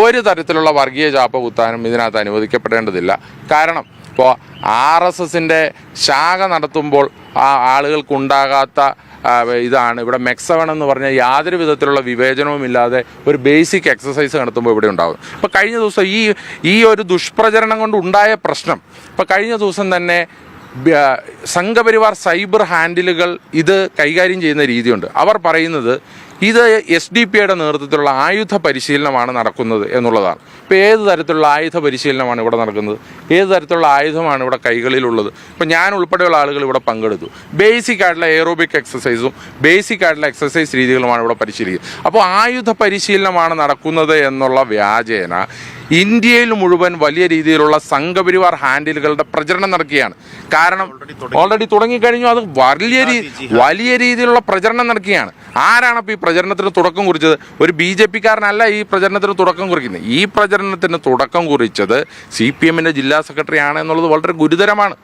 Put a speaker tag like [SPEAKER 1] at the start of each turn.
[SPEAKER 1] ഒരു തരത്തിലുള്ള വർഗീയ ചാപ്പ കുത്താനും ഇതിനകത്ത് അനുവദിക്കപ്പെടേണ്ടതില്ല. കാരണം ഇപ്പോൾ ആർ എസ് എസിന്റെ ശാഖ നടത്തുമ്പോൾ ആ ആളുകൾക്കുണ്ടാകാത്ത ഇതാണ്. ഇവിടെ മെക്സവൺ എന്ന് പറഞ്ഞാൽ യാതൊരു വിധത്തിലുള്ള വിവേചനവും ഇല്ലാതെ ഒരു ബേസിക് എക്സസൈസ് നടത്തുമ്പോൾ ഇവിടെ ഉണ്ടാകും. ഇപ്പം കഴിഞ്ഞ ദിവസം ഈ ഈ ഒരു ദുഷ്പ്രചരണം കൊണ്ട് ഉണ്ടായ പ്രശ്നം ഇപ്പോൾ കഴിഞ്ഞ ദിവസം തന്നെ സംഘപരിവാർ സൈബർ ഹാൻഡിലുകൾ ഇത് കൈകാര്യം ചെയ്യുന്ന രീതിയുണ്ട്. അവർ പറയുന്നത് ഇത് എസ് ഡി പി യുടെ നേതൃത്വത്തിലുള്ള ആയുധ പരിശീലനമാണ് നടക്കുന്നത് എന്നുള്ളതാണ്. ഇപ്പോൾ ഏത് തരത്തിലുള്ള ആയുധ പരിശീലനമാണ് ഇവിടെ നടക്കുന്നത്? ഏത് തരത്തിലുള്ള ആയുധമാണ് ഇവിടെ കൈകളിലുള്ളത്? ഇപ്പോൾ ഞാൻ ഉൾപ്പെടെയുള്ള ആളുകൾ ഇവിടെ പങ്കെടുത്തു. ബേസിക് ആയിട്ടുള്ള എയറോബിക് എക്സസൈസും ബേസിക് ആയിട്ടുള്ള എക്സസൈസ് രീതികളുമാണ് ഇവിടെ പരിശീലിക്കുന്നത്. അപ്പോൾ ആയുധ പരിശീലനമാണ് നടക്കുന്നത് എന്നുള്ള വ്യാജേന ഇന്ത്യയിൽ മുഴുവൻ വലിയ രീതിയിലുള്ള സംഘപരിവാർ ഹാൻഡിലുകളുടെ പ്രചരണം നടക്കുകയാണ്. കാരണം ഓൾറെഡി തുടങ്ങിക്കഴിഞ്ഞു അത് വലിയ വലിയ രീതിയിലുള്ള പ്രചരണം നടക്കുകയാണ്. ആരാണ് ഇപ്പോൾ ഈ പ്രചരണത്തിന് തുടക്കം കുറിച്ചത് ഒരു ബി ജെ പിക്കാരനല്ല ഈ പ്രചരണത്തിന് തുടക്കം കുറിക്കുന്നത്. ഈ പ്രചരണത്തിന് തുടക്കം കുറിച്ചത് സി പി എമ്മിന്റെ ജില്ലാ സെക്രട്ടറി ആണെന്നുള്ളത് വളരെ ഗുരുതരമാണ്.